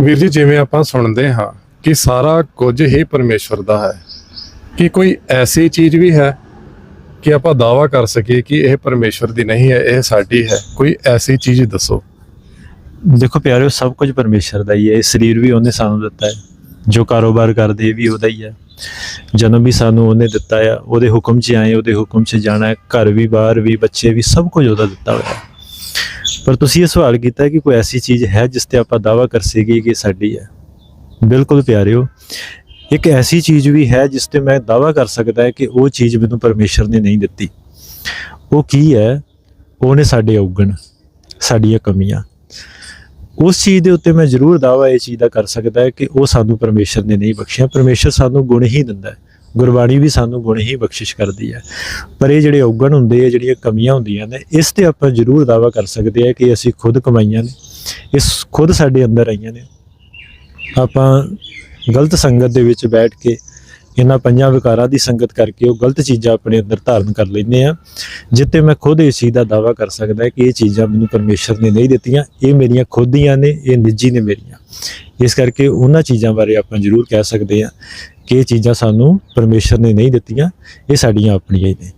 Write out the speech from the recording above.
ਵੀਰ ਜੀ, ਜਿਵੇਂ ਆਪਾਂ ਸੁਣਦੇ ਹਾਂ ਕਿ ਸਾਰਾ ਕੁਝ ਹੀ ਪਰਮੇਸ਼ਵਰ ਦਾ ਹੈ, ਕਿ ਕੋਈ ਐਸੀ ਚੀਜ਼ ਵੀ ਹੈ ਕਿ ਆਪਾਂ ਦਾਵਾ ਕਰ ਸਕੀਏ ਕਿ ਇਹ ਪਰਮੇਸ਼ਵਰ ਦੀ ਨਹੀਂ ਹੈ, ਇਹ ਸਾਡੀ ਹੈ? ਕੋਈ ਐਸੀ ਚੀਜ਼ ਦੱਸੋ। ਦੇਖੋ ਪਿਆਰਿਓ, ਸਭ ਕੁਝ ਪਰਮੇਸ਼ਰ ਦਾ ਹੀ ਹੈ। ਇਹ ਸਰੀਰ ਵੀ ਉਹਨੇ ਸਾਨੂੰ ਦਿੱਤਾ ਹੈ, ਜੋ ਕਾਰੋਬਾਰ ਕਰਦੇ ਵੀ ਉਹਦਾ ਹੀ ਹੈ। ਜਨਮ ਵੀ ਸਾਨੂੰ ਉਹਨੇ ਦਿੱਤਾ ਹੈ ਉਹਦੇ ਹੁਕਮ 'ਚ ਆਏ, ਉਹਦੇ ਹੁਕਮ 'ਚ ਜਾਣਾ ਹੈ, ਘਰ ਵੀ, ਬਾਹਰ ਵੀ, ਬੱਚੇ ਵੀ, ਸਭ ਕੁਝ ਉਹਦਾ ਦਿੱਤਾ ਹੋਇਆ ਹੈ। ਪਰ ਤੁਸੀਂ ਇਹ ਸਵਾਲ ਕੀਤਾ ਕਿ ਕੋਈ ਐਸੀ ਚੀਜ਼ ਹੈ ਜਿਸ ਤੇ ਆਪਾਂ ਦਾਵਾ ਕਰ ਸਕੀਏ ਕਿ ਸਾਡੀ ਹੈ? ਬਿਲਕੁਲ ਪਿਆਰਿਓ, ਇੱਕ ਐਸੀ ਚੀਜ਼ ਵੀ ਹੈ ਜਿਸ ਤੇ ਮੈਂ ਦਾਵਾ ਕਰ ਸਕਦਾ ਹੈ ਕਿ ਉਹ ਚੀਜ਼ ਮੈਨੂੰ ਪਰਮੇਸ਼ਰ ਨੇ ਨਹੀਂ ਦਿੱਤੀ। ਉਹ ਕੀ ਹੈ? ਉਹਨੇ ਸਾਡੇ ਔਗਣ, ਸਾਡੀਆਂ ਕਮੀਆਂ। ਉਸ ਚੀਜ਼ ਦੇ ਉੱਤੇ ਮੈਂ ਜ਼ਰੂਰ ਦਾਵਾ ਇਹ ਚੀਜ਼ ਦਾ ਕਰ ਸਕਦਾ ਹੈ ਕਿ ਉਹ ਸਾਨੂੰ ਪਰਮੇਸ਼ਰ ਨੇ ਨਹੀਂ ਬਖਸ਼ਿਆ। ਪਰਮੇਸ਼ਰ ਸਾਨੂੰ ਗੁਣ ਹੀ ਦਿੰਦਾ ਹੈ। ਗੁਰਬਾਣੀ ਵੀ ਸਾਨੂੰ ਗੁਣ ਹੀ ਬਖਸ਼ਿਸ਼ ਕਰਦੀ ਹੈ। ਪਰ ਇਹ ਜਿਹੜੇ ਔਗਣ ਹੁੰਦੇ ਆ, ਜਿਹੜੀਆਂ ਕਮੀਆਂ ਹੁੰਦੀਆਂ ਨੇ, ਇਸ ਤੇ ਆਪਾਂ ਜ਼ਰੂਰ ਦਾਵਾ ਕਰ ਸਕਦੇ ਆ ਕਿ ਅਸੀਂ ਖੁਦ ਕਮਾਈਆਂ ਨੇ, ਇਸ ਖੁਦ ਸਾਡੇ ਅੰਦਰ ਆਈਆਂ ਨੇ। ਆਪਾਂ ਗਲਤ ਸੰਗਤ ਦੇ ਵਿੱਚ ਬੈਠ ਕੇ ਇਹਨਾਂ ਪੰਜਾਂ ਵਿਕਾਰਾਂ ਦੀ ਸੰਗਤ ਕਰਕੇ ਉਹ ਗਲਤ ਚੀਜ਼ਾਂ ਆਪਣੇ ਅੰਦਰ ਧਾਰਨ ਕਰ ਲੈਂਦੇ ਆ, ਜਿੱਤੇ ਮੈਂ ਖੁਦ ਇਸ ਚੀਜ਼ ਦਾ ਦਾਵਾ ਕਰ ਸਕਦਾ ਕਿ ਇਹ ਚੀਜ਼ਾਂ ਮੈਨੂੰ ਪਰਮੇਸ਼ਰ ਨੇ ਨਹੀਂ ਦਿੱਤੀਆਂ, ਇਹ ਮੇਰੀਆਂ ਖੁਦ ਦੀਆਂ ਨੇ, ਇਹ ਨਿੱਜੀ ਨੇ ਮੇਰੀਆਂ। ਇਸ ਕਰਕੇ ਉਹਨਾਂ ਚੀਜ਼ਾਂ ਬਾਰੇ ਆਪਾਂ ਜ਼ਰੂਰ ਕਹਿ ਸਕਦੇ ਹਾਂ ਕਿ ਇਹ ਚੀਜ਼ਾਂ ਸਾਨੂੰ ਪਰਮੇਸ਼ਰ ਨੇ ਨਹੀਂ ਦਿੱਤੀਆਂ, ਇਹ ਸਾਡੀਆਂ ਆਪਣੀਆਂ ਹੀ ਨੇ।